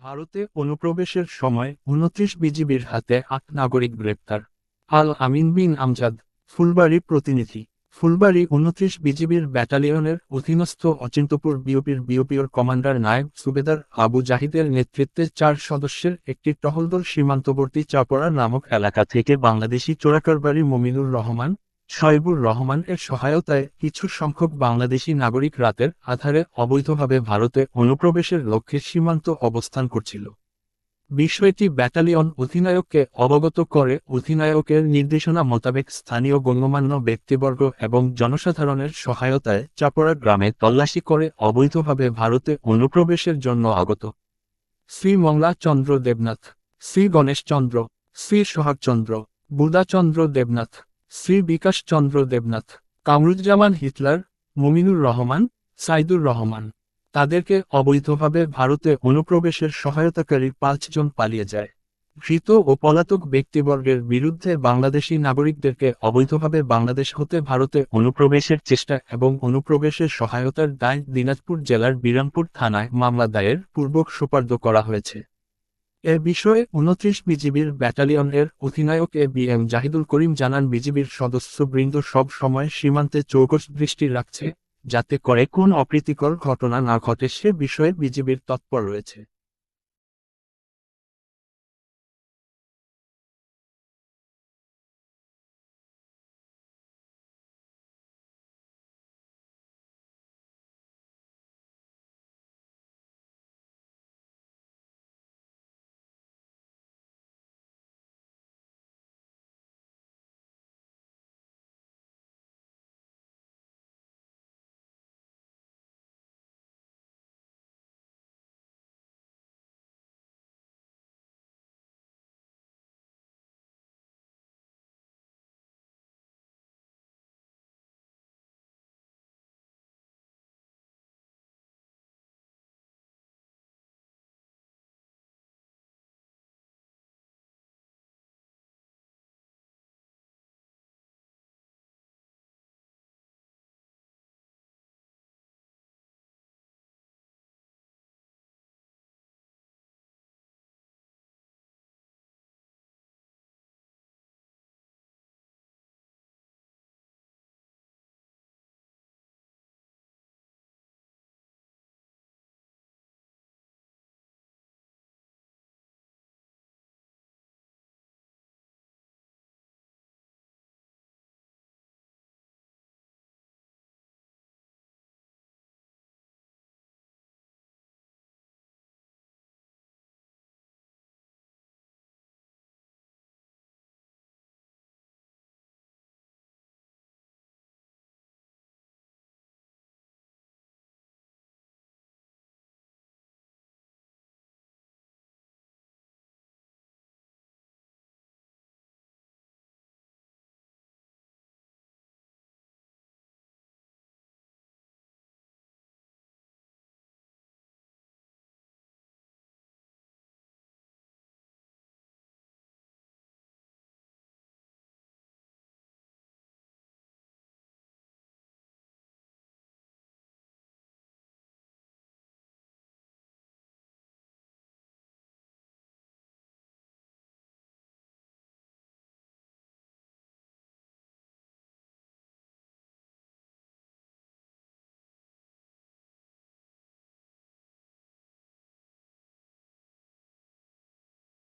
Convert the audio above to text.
ভারতে অনুপ্রবেশের সময় উনত্রিশ বিজিবির হাতে আট নাগরিক গ্রেপ্তার। আল আমিন বিন আমজাদ, ফুলবাড়ি প্রতিনিধি। ফুলবাড়ি উনত্রিশ বিজিবির ব্যাটালিয়নের অধীনস্থ অচিন্তপুর বিওপির বিওপিওর কমান্ডার নায়েব সুবেদার আবু জাহিদের নেতৃত্বে চার সদস্যের একটি টহলদল সীমান্তবর্তী চাপড়া নামক এলাকা থেকে বাংলাদেশি চোরাকারবারি মমিনুর রহমান শয়বুর রহমান এর সহায়তায় কিছু সংখ্যক বাংলাদেশি নাগরিক রাতের আধারে অবৈধভাবে ভারতে অনুপ্রবেশের লক্ষ্যে সীমান্ত অবস্থান করছিল। বিষয়টি ব্যাটালিয়ন অধিনায়ককে অবগত করে অধিনায়কের নির্দেশনা মোতাবেক স্থানীয় গণ্যমান্য ব্যক্তিবর্গ এবং জনসাধারণের সহায়তায় চাপড়া গ্রামে তল্লাশি করে অবৈধভাবে ভারতে অনুপ্রবেশের জন্য আগত। শ্রী মংলা চন্দ্র দেবনাথ শ্রী গণেশচন্দ্র শ্রী সোহাগচন্দ্র, বুদাচন্দ্র দেবনাথ শ্রী বিকাশ চন্দ্র দেবনাথ, কামরুজ্জামান হিটলার, মুমিনুর রহমান, সাইদুর রহমান। তাদেরকে অবৈধভাবে ভারতে অনুপ্রবেশের সহায়তাকারী পাঁচজন পালিয়ে যায়। ধৃত ও পলাতক ব্যক্তিবর্গের বিরুদ্ধে বাংলাদেশি নাগরিকদেরকে অবৈধভাবে বাংলাদেশ হতে ভারতে অনুপ্রবেশের চেষ্টা এবং অনুপ্রবেশের সহায়তার দায় দিনাজপুর জেলার বিরামপুর থানায় মামলা দায়ের পূর্বক সোপার্দ করা হয়েছে। এ বিষয়ে উনত্রিশ বিজিবির ব্যাটালিয়নের অধিনায়ক A B M Zahidul Karim জানান, বিজিবির সদস্যবৃন্দ সব সময় সীমান্তে চৌকস দৃষ্টি রাখছে, যাতে করে কোন অপ্রীতিকর ঘটনা না ঘটে, সে বিষয়ে বিজিবির তৎপর রয়েছে।